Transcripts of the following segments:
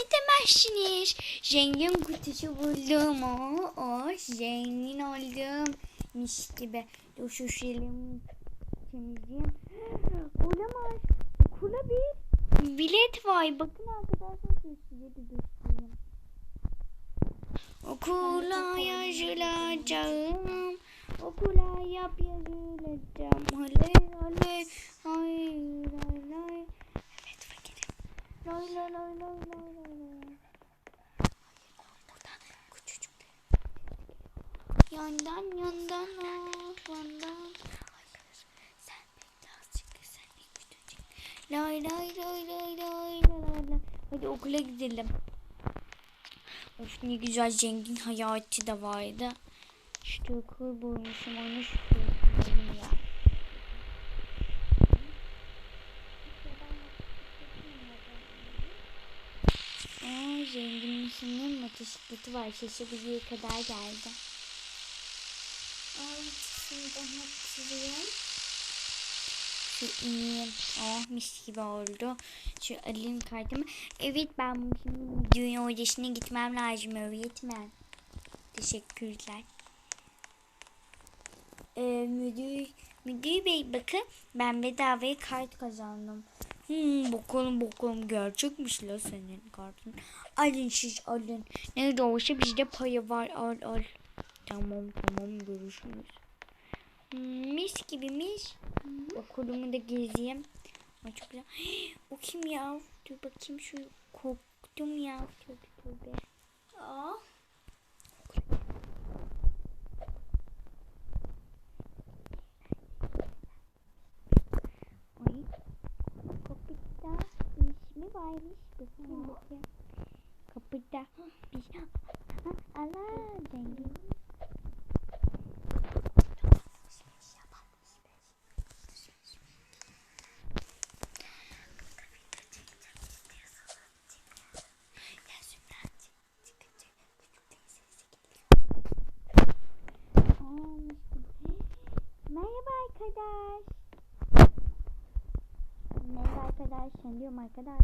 ne demezsiniz? Zengin kutusu buldum. O, o zengin oldum. Mis gibi. Şişelerimi temizleyeyim. Olamaz. Okula bir bilet var. Bakın arkadaşlar size de göstereyim. Okula yazılacağım. Okula yap yazılacağım. Oley oley. Hayır oley. Yandan yandan ah yandan. Sen birazcık sen ilk küçücük. Lay lay lay lay lay lay. Hadi okula gidelim. Of ne güzel zengin hayatı da vardı. İşte okul bulmuşum onu şükür ya. Aa, motosikleti var. Şaşırtıcıya kadar geldi. Ay, şimdi anlatayım. Şu ineyim. Oh mis gibi oldu. Şu alayım kartımı. Evet ben şimdi dünya odasına gitmem lazım öğretmen. Teşekkürler. Ee, müdür, müdür bey bakın ben bedavaya kart kazandım. Hmm, bakalım bakalım gerçekmiş la senin kartın. Alın siz alın. Nerede olsa bizde payı var al al. Tamam tamam görüşürüz. Hmm, mis gibi mis. Okulumu da gezeyim. Ay çok güzel. O kim ya? Dur bakayım şu korktum ya. Tövbe tövbe. Aa. Ay. Kapıda bir mi varmış? Bakayım bakayım. Kapıda bir şey. Ha, Allah zengin. Merhaba arkadaş. Merhaba arkadaş. Sen diyorum arkadaş.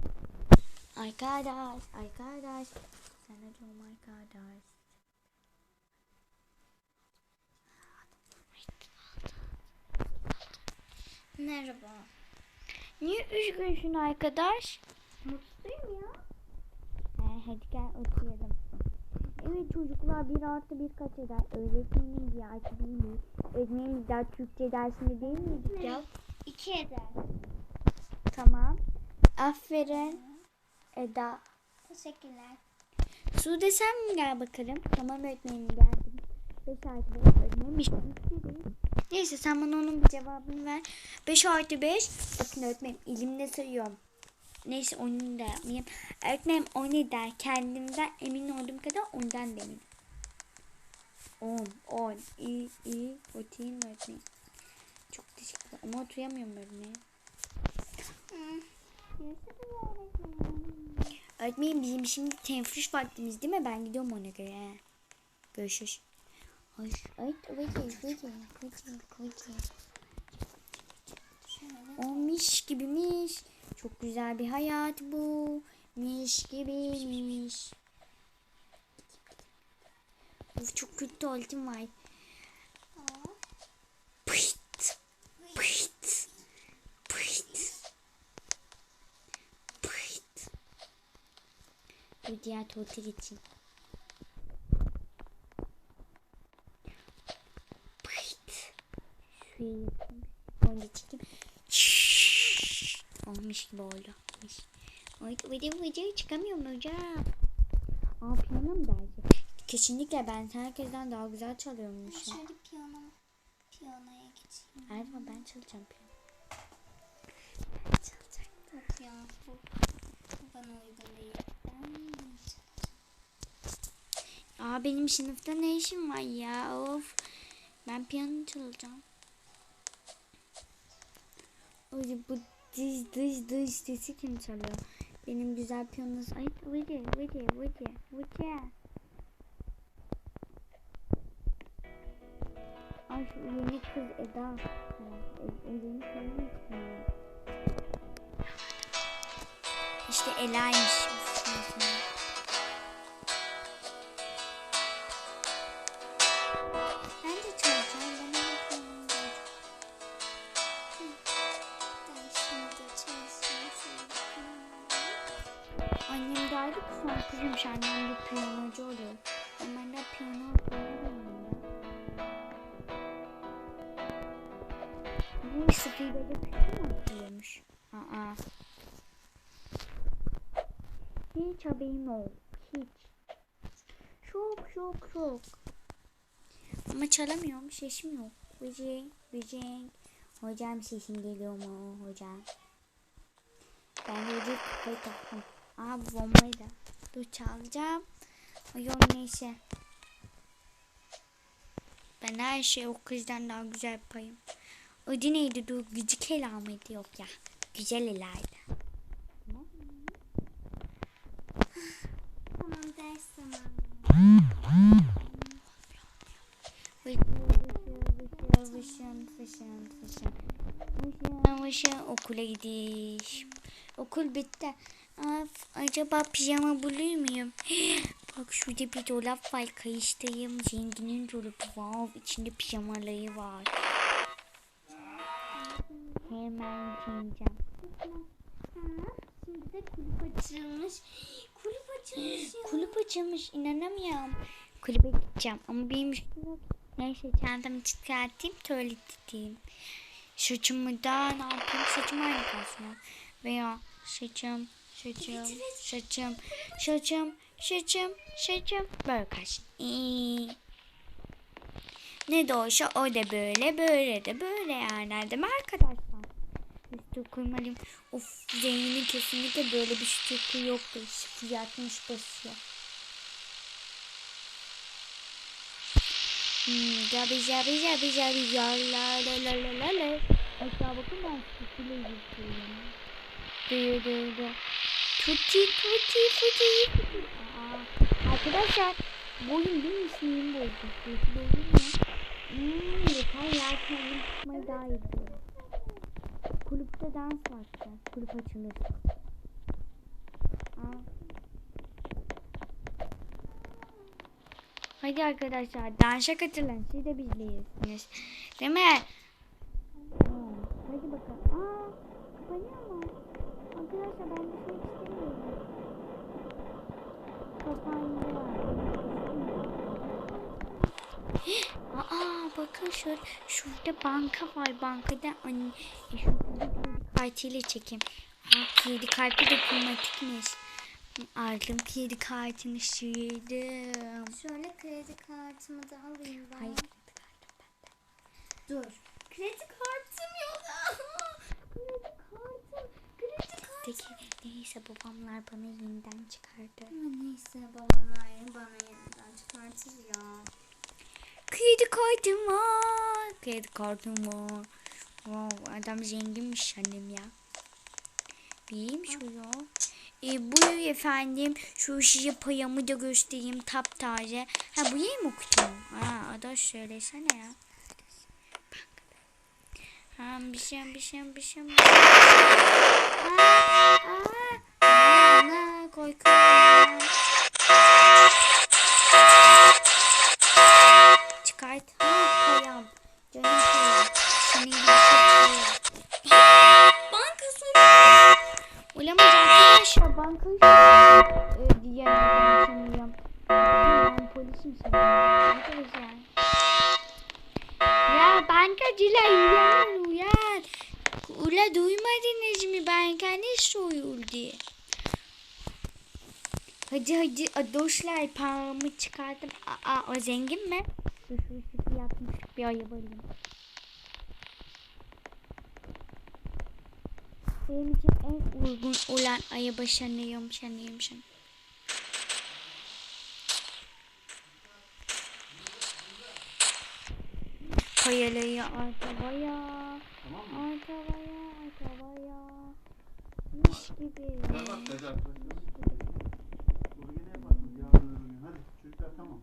Arkadaş. Arkadaş. Sana diyorum arkadaş. Merhaba. Niye üzgünsün arkadaş? Mutluyum ya. Ee, hadi gel oturalım. Evet çocuklar bir artı bir kaç eder? Öğretmenim diye artı değil mi? Öğretmenim daha Türkçe dersinde değil miydik ya? İki eder. Tamam. Aferin. Eda. Teşekkürler. Su desem mi gel bakalım? Tamam öğretmenim geldim. Beş artı beş öğretmenim. Değil. Neyse sen bana onun bir cevabını ver. 5 artı 5. Bakın öğretmenim elimde sayıyorum. Neyse onu da yapmayayım. Öğretmenim o ne der? Kendimden emin olduğum kadar ondan da eminim. 10, 10, iyi, iyi, oturayım öğretmenim. Çok teşekkürler. Ama oturamıyorum öğretmenim. Öğretmenim bizim şimdi teneffüs vaktimiz değil mi? Ben gidiyorum ona göre. Görüşürüz. Ay, ay, hadi, hadi, hadi, hadi. O miş gibiymiş. Çok güzel bir hayat bu. Miş gibiymiş. Of çok kötü tuvaletim var. Bir diğer tuvalete geçeyim. Pıt. Şuraya yapayım. Onu. Şşş. Olmuş gibi oldu. Olmuş. Oy, vıdı vıdı çıkamıyorum hocam. Aa piyano mu dersi? Kesinlikle ben herkesten daha güzel çalıyormuşum. Şöyle piyano, piyanoya geçeyim. Erva ben çalacağım piyano. Ben çalacaktım. Bu, bu bana uygun değil. Aa benim sınıfta ne işim var ya of. Ben piyano çalacağım. Oy bu dış dış dış sesi kim çalıyor? Benim güzel piyano... Ay vıdı vıdı vıdı vıdı. Ay şu yeni kız Eda. Ha, e- e- yeni kız mı? İşte Ela'ymış. Annem ki sen kızmış annem de piyanocu oluyor. Ben de piyano oynamıyorum ya. Bu sıfırda da piyano atıyormuş. Aa. Hiç haberim yok. Hiç. Çok çok çok. Ama çalamıyorum. Sesim yok. Bıcık bıcık. Hocam sesim geliyor mu hocam? Ben de ödül kafayı taktım. Aa bu bombayı da. Dur çalacağım. Yok neyse. Ben her şeyi o kızdan daha güzel yapayım. Adı neydi? Dur gıcık ela mıydı? Yok ya. Güzel elaydı. Tamam ders zamanı. Vışın vışın. Vışın vışın okula gidiş. Okul bitti. Af, acaba pijama bulur muyum? Bak şurada bir dolap var. Kayıştayım. Zenginin dolabı. Wow, içinde pijamaları var. Hemen giyeceğim. De kulüp açılmış. Kulüp açılmış ya. Kulüp açılmış. inanamıyorum. Kulübe gideceğim ama benim üstüm yok. Neyse çantamı çıkartayım. Tuvalet gideyim. Saçımı da ne yapayım? Saçım aynı kalsın. Veya saçım, saçım, saçım, saçım, saçım, saçım. Böyle. İyi. Ne de olsa o da böyle, böyle de böyle yani. Değil mi arkadaşlar? Üstü koymalıyım. Of zenginin kesinlikle böyle bir stüdyo yoktu. Sıfır yatmış basıyor. Hmm, gabi gabi gabi gabi ya la la la la la la. Aşağı bakın ben stüdyoyla yürüyorum. Duyu duyu tuti tuti. Aa, arkadaşlar bu oyun benim ismimi bozdu. Oyun mu? Hmm, yeter ya kendim tutmayı daha iyi biliyorum. Kulüpte dans vakti. Kulüp açılır. Aa. Hadi arkadaşlar dansa katılın. Siz de bizleyirsiniz. Değil mi? Tamam. Hadi bakalım. Aa, kapanıyor mu? Arkadaşlar ben şey istemiyorum. Kapandı. Aa bakın şurada, şurada banka var. Bankada e, kredi kartıyla çekeyim. Aa, kredi kartı dokunmatikmiş. Aldım kredi kartını sildim. Şöyle kredi kartımı da alayım ben. Hayır. Dur. Kredi kartım yok. kredi kartım. Kredi kartım. Peki neyse babamlar bana yeniden çıkardı. Neyse babamlar bana yeniden çıkartır ya. Kredi kartım var. Kredi kartım var. Wow, adam zenginmiş annem ya. Bileyim şu ya. E, buyur efendim. Şu size payamı da göstereyim taptaze. Ha bu yeni mi okudun? Ha ada söylesene ya. Ha bir şey bir şey bir şey. bir şey. Aa, aa, aa, koy koy. Çıkart. Ha payam. Canım payam. Senin gibi. Banka soruyor. Olamaz arkadaşlar bankayı e, sanırım. Arkadaşlar. Ya bankacılar uyan. Ula duymadınız mı banka ne soyuldu? Hadi hadi adoşlar paramı çıkardım. Aa o zengin mi? Dur şu sıfır yapmış bir ayı alayım. Benim için en uygun olan ayı başanıyorum sanıyorum sen. Kayalayı artabaya, artabaya, artabaya. Gibi. Bak bak arkadaşlar. Doğru yine yapalım. Yarın öbür gün. Hadi çocuklar tamam.